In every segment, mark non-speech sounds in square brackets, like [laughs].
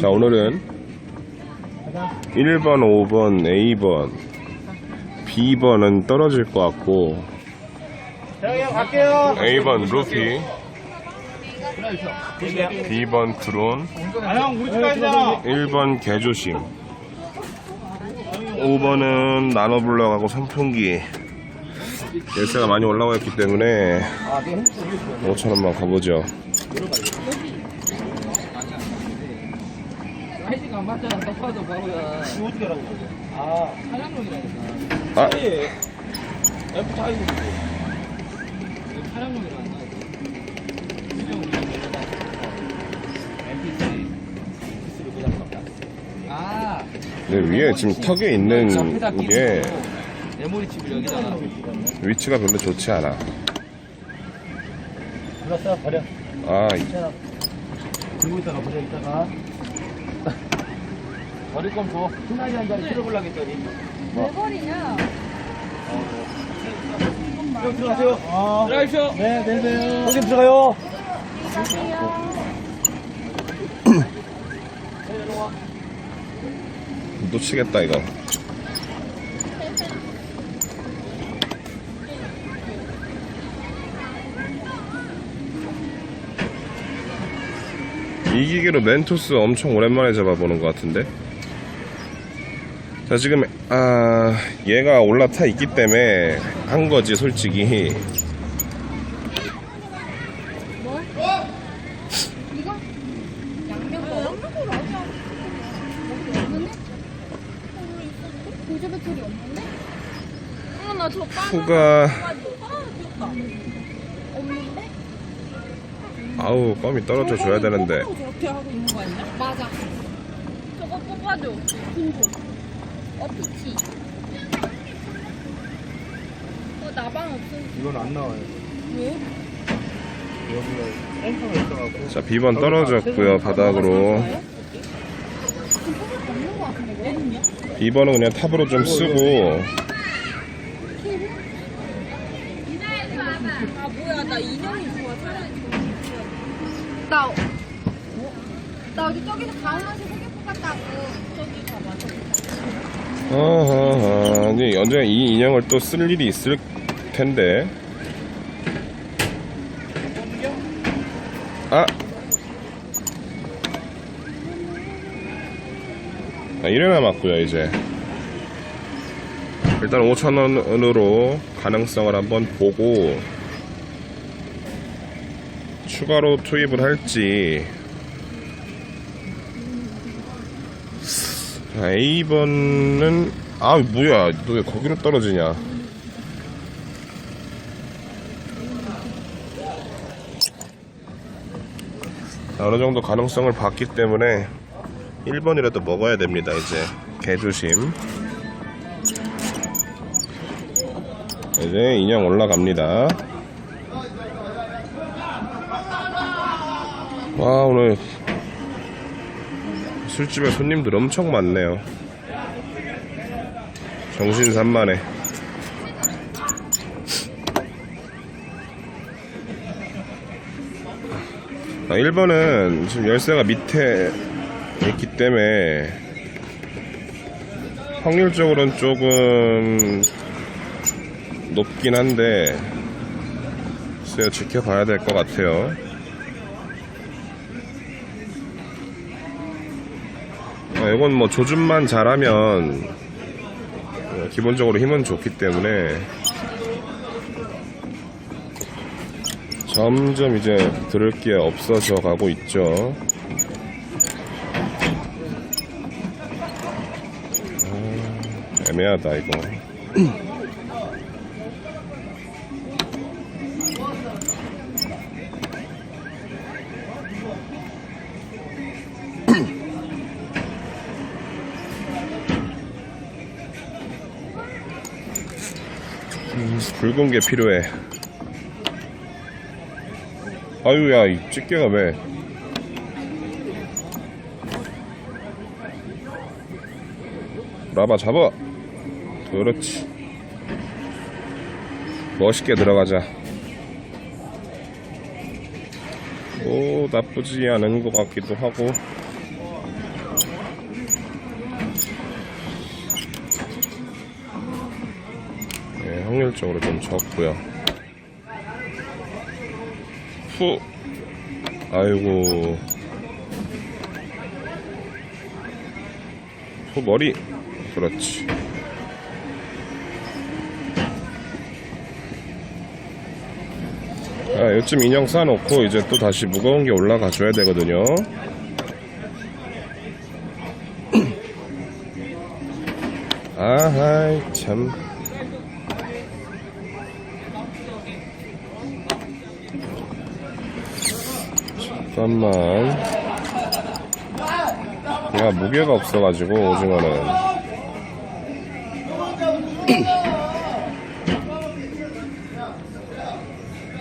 자 오늘은 1번, 5번, A번, B번은 떨어질 것 같고. A번 루피, B번 드론, 아, 형, 우리 집 가야 1번 개조심 5번은 나노블럭하고 선풍기 열쇠가 많이 올라와 있기 때문에 5천원만 가보죠? 아, 차량용이라니까. 아 F 타입이 차량용이라니까. 아, 네, 위에 지금 턱에 있는 게 메모리 칩을 여기다가. 위치가 별로 좋지 않아 불렀어, 버려. 아 이- 괜찮아. 들고 있다가 버려, 있다가. [laughs] 버릴 거면 줘. 흔하게 한 자리 실어보려고 했더니. 왜 버리냐? 형, 들어가세요. 아. 들어가십시오. 네, 내세요. 형님 들어가요. 안녕하세요. 놓치겠다 이거. 이 기계로 멘토스 엄청 오랜만에 잡아보는 것 같은데? 자 지금 아 얘가 올라타 있기 때문에 한 거지 솔직히 뭘? 이거? 양념 뭐? 양념으로 하자. 없는데? 보조 배터리 없는데? 어, 나저 아. 없는데? 아우 껌이 떨어져 줘야 되는데 저렇게 하고 있는 거 아니야? 맞아. 저거 뽑아줘. 어떻지? 어, 나방 없음. 이건 안 나와요. 왜? 여기가 센터가 있어갖고. 자 B번 떨어졌고요 바닥으로 없는 거 같은데 왜? 2번은 그냥 탑으로 좀 쓰고 아 뭐야 나 인형이 좋아 차라리 나 어? 나 여기 저기서 가을맛이 생길 것 같다고. 저기 봐봐 저기 어허허. 근데 언제 이 인형을 또 쓸 일이 있을 텐데. 아. 아, 1회 남았고요 이제. 일단 5천원으로 가능성을 한번 보고 추가로 투입을 할지 자, A번은 아 뭐야 너 왜 거기로 떨어지냐? 자, 어느 정도 가능성을 봤기 때문에 1번이라도 먹어야 됩니다 이제. 개조심. 이제 인형 올라갑니다. 와 오늘 술집에 손님들 엄청 많네요. 정신 산만해. 아, 1번은 지금 열쇠가 밑에 있기 때문에 확률적으로는 조금 높긴 한데 글쎄요 지켜봐야 될 것 같아요. 이건 뭐 조준만 잘하면 어, 기본적으로 힘은 좋기 때문에 점점 이제 들을 게 없어져 가고 있죠. 아, 애매하다 이거. 붉은 게 필요해. 아유야, 이 집게가 왜? 라바 잡아. 그렇지. 멋있게 들어가자. 오, 나쁘지 않은 것 같기도 하고. 네, 확률적으로 좀 적고요. 후. 아이고. 후 머리. 그렇지. 아, 요쯤 인형 쌓아놓고 이제 또 다시 무거운 게 올라가 줘야 되거든요. [clears throat] 아하이, 참. 잠깐만. 얘가 무게가 없어가지고, 오징어는.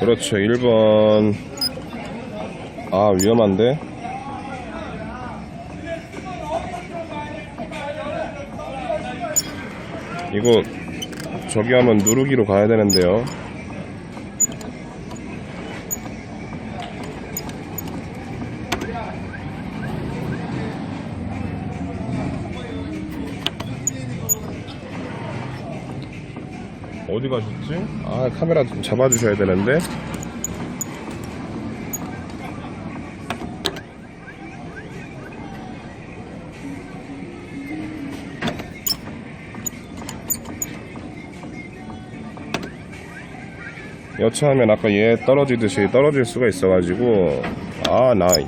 그렇죠. 1번. 아, 위험한데? 이거, 저기 하면 누르기로 가야 되는데요. 아, 카메라 좀 잡아주셔야 되는데. 여차하면 아까 얘 떨어지듯이 떨어질 수가 있어가지고 아 나이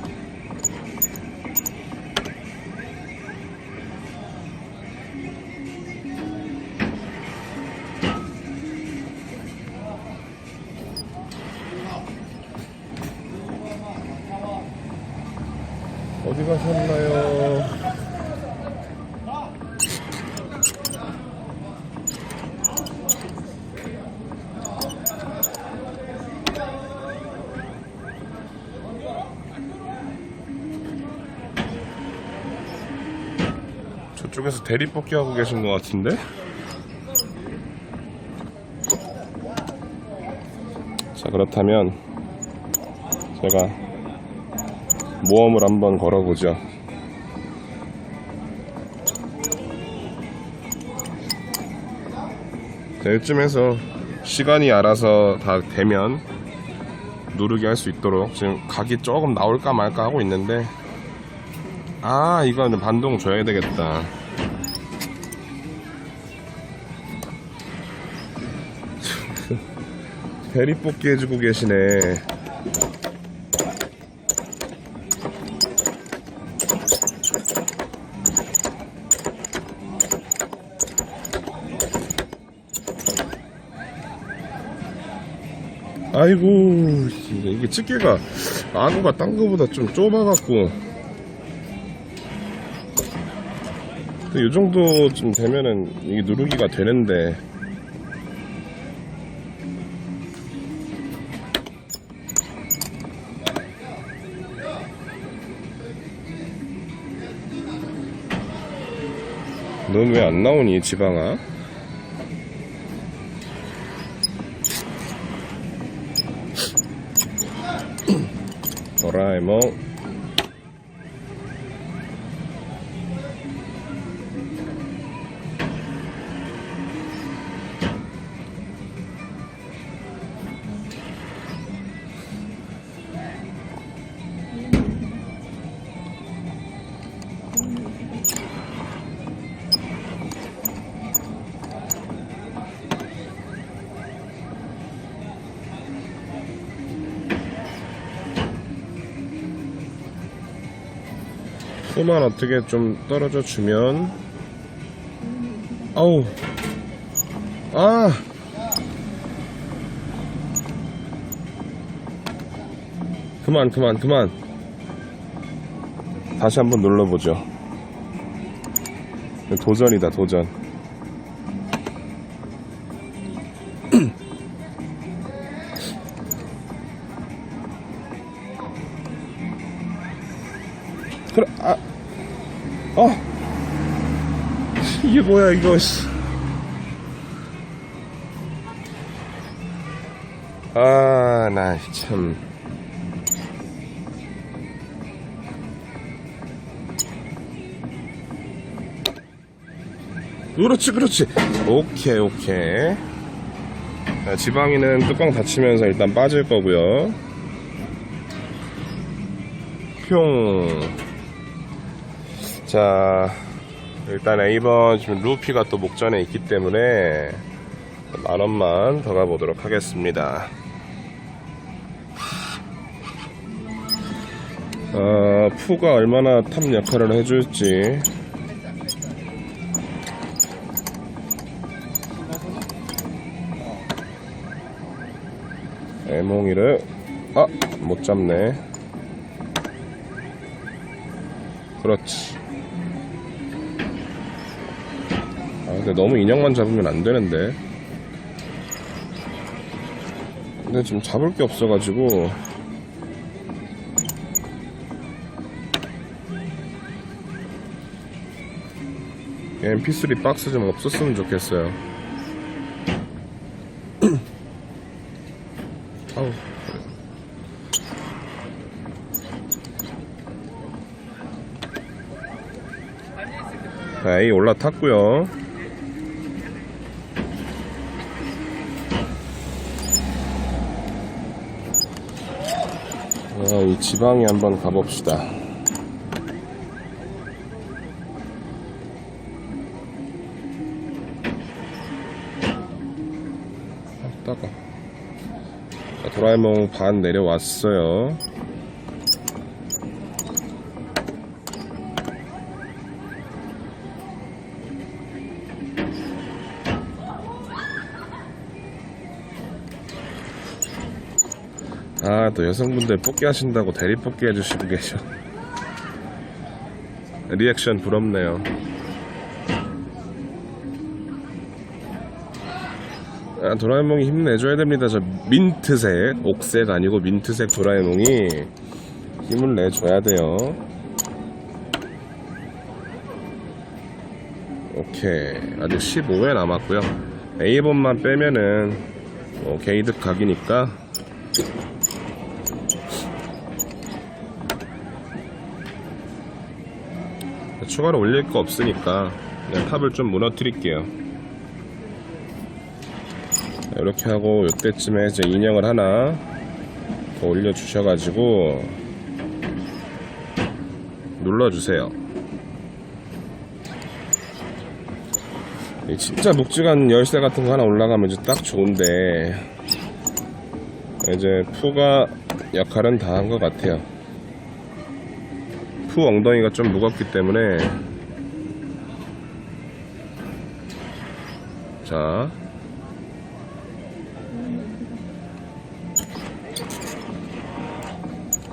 저쪽에서 대리뽑기 하고 계신 것 같은데? 자, 그렇다면 제가 모험을 한번 걸어보죠. 자, 이쯤에서 시간이 알아서 다 되면 누르게 할 수 있도록 지금 각이 조금 나올까 말까 하고 있는데 아 이거는 반동 줘야 되겠다 대리 뽑기 해주고 계시네. 아이고 이게- 집게가 아구가 딴 거보다 좀 좁아갖고. 이 정도쯤 되면은 이게 누르기가 되는데 넌 왜 안 나오니 지방아? [clears throat] 도라에몽 소만 어떻게 좀 떨어져 주면. 아우. 아. 그만 그만 그만. 다시 한번 눌러보죠. 도전이다 도전 뭐야 이거 아 나 참. 그렇지 그렇지. 오케이 오케이. 자, 지방이는 뚜껑 닫히면서 일단 빠질 거고요. 평 자. 일단 A번 지금 루피가 또 목전에 있기 때문에 만 원만 더 가보도록 하겠습니다. 아, 푸가 얼마나 탑 역할을 해줄지. 애몽이를, 아, 못 잡네. 그렇지. 근데 너무 인형만 잡으면 안 되는데. 근데 지금 잡을 게 없어가지고. MP3 박스 좀 없었으면 좋겠어요. [clears throat] 아우. 자, A 올라탔고요. 아, 이 지방에 한번 가봅시다. 아, 따가. 자, 도라에몽 반 내려왔어요. 아, 또 여성분들 뽑기 하신다고 대리 뽑기 해주시고 계셔. [laughs] 리액션 부럽네요. 아, 도라에몽이 힘내줘야 됩니다. 저 민트색, 옥색 아니고 민트색 도라에몽이 힘을 내줘야 돼요. 오케이. 아직 15회 남았고요. A번만 빼면은 뭐 게이득 각이니까 추가로 올릴 거 없으니까 그냥 탑을 좀 무너뜨릴게요. 자, 이렇게 하고 이때쯤에 이제 인형을 하나 더 올려주셔가지고 눌러주세요. 이 진짜 묵직한 열쇠 같은 거 하나 올라가면 이제 딱 좋은데 이제 푸가 역할은 다 한 것 같아요. 푸 엉덩이가 좀 무겁기 때문에. 자.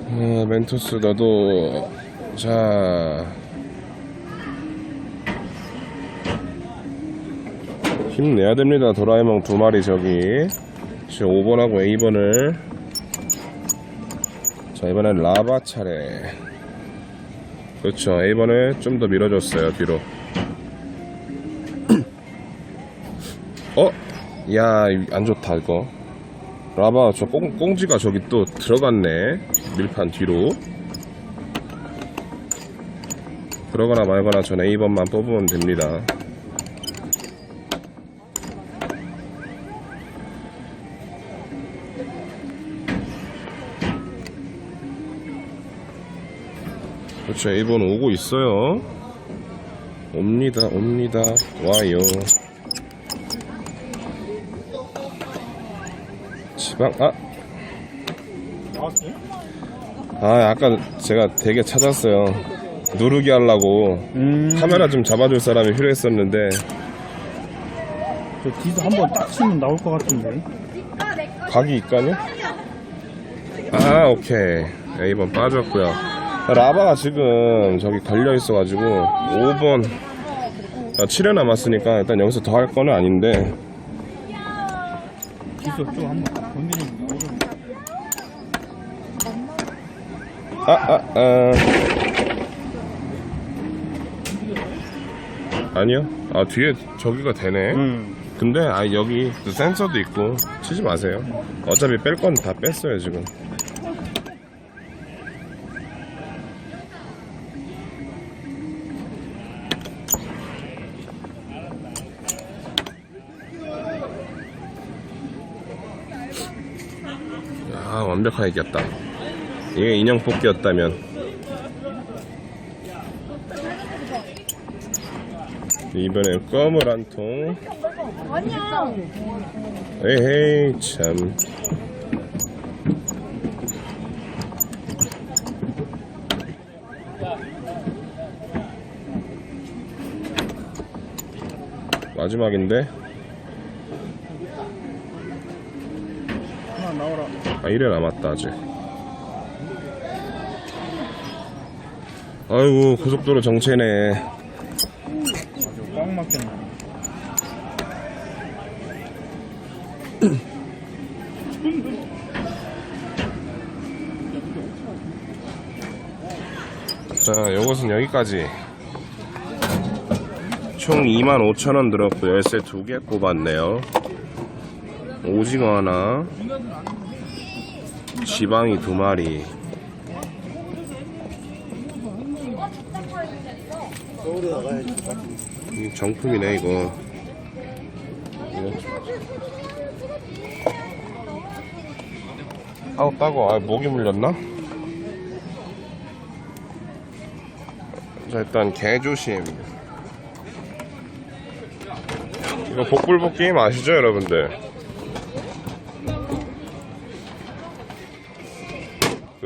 어, 멘토스 너도 자. 힘내야 됩니다. 도라에몽 두 마리 저기. 지금 5번하고 A번을. 자 이번엔 라바 차례 그렇죠. A번에 좀더 밀어줬어요, 뒤로. [clears throat] 어? 야, 안 좋다, 이거. 라바, 저 꽁, 꽁지가 저기 또 들어갔네. 밀판 뒤로. 그러거나 말거나 전 A번만 뽑으면 됩니다. 그렇죠. A번 오고 있어요. 옵니다, 옵니다. 와요. 지방, 아? 아, 아까 제가 되게 찾았어요. 누르기 하려고. 음. 카메라 좀 잡아줄 사람이 필요했었는데, 저 뒤에서 한번 딱 치면 나올 것 같은데. 각이 있까요? 아, 오케이. A번 빠졌고요. 라바가 지금 저기 걸려 있어가지고, 5번. 아, 7회 남았으니까 일단 여기서 더 할 거는 아닌데, 좀 한번. 아, 아, 아. 아니요. 아, 뒤에 저기가 되네. 응. 근데 아 여기 그 센서도 있고 치지 마세요. 어차피 뺄 건 다 뺐어요 지금. 완벽하게 이겼다. 이게 인형 뽑기였다면. 이번엔 껌을 한 통. 아니야. 에헤이 참. 마지막인데 하나 나와라. 아 1회 남았다 아직. 아이고 고속도로 정체네. 아주 꽉 막혔네. 자 요것은 여기까지. 총 25,000원 들었고 열쇠 두개 꼽았네요. 오징어 하나 지방이 두 마리. 이 정품이네 이거. 아우 따고 아 목이 물렸나? 자 일단 개조심. 이거 복불복 게임 아시죠 여러분들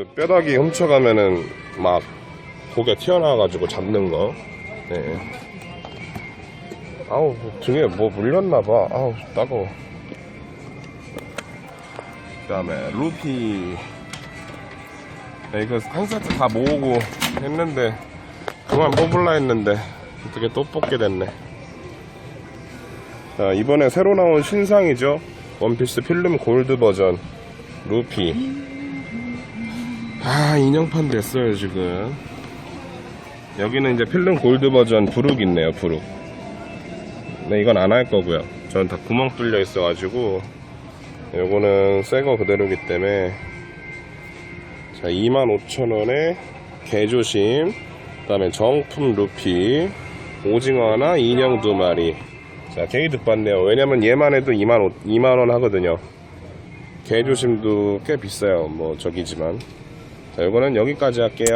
그 뼈다귀 훔쳐가면은 막 고개 튀어나와가지고 잡는 거. 네. 아우 등에 뭐 물렸나봐. 아우 따가워. 그 다음에 루피. 네, 이거 한 세트 다 모으고 했는데 그만 뽑을라 했는데 어떻게 또 뽑게 됐네. 자 이번에 새로 나온 신상이죠. 원피스 필름 골드 버전 루피 아 인형판 됐어요 지금. 여기는 이제 필름 골드 버전 부룩 있네요 부룩. 네 이건 안 할 거고요. 저는 다 구멍 뚫려 있어 가지고 요거는 새 거 그대로기 때문에. 자 25,000원에 개조심. 그 다음에 정품 루피. 오징어 하나 인형 두 마리. 자 게이득 받네요. 왜냐면 얘만 해도 2만 2만원 하거든요. 개조심도 꽤 비싸요. 뭐 저기지만 자 요거는 여기까지 할게요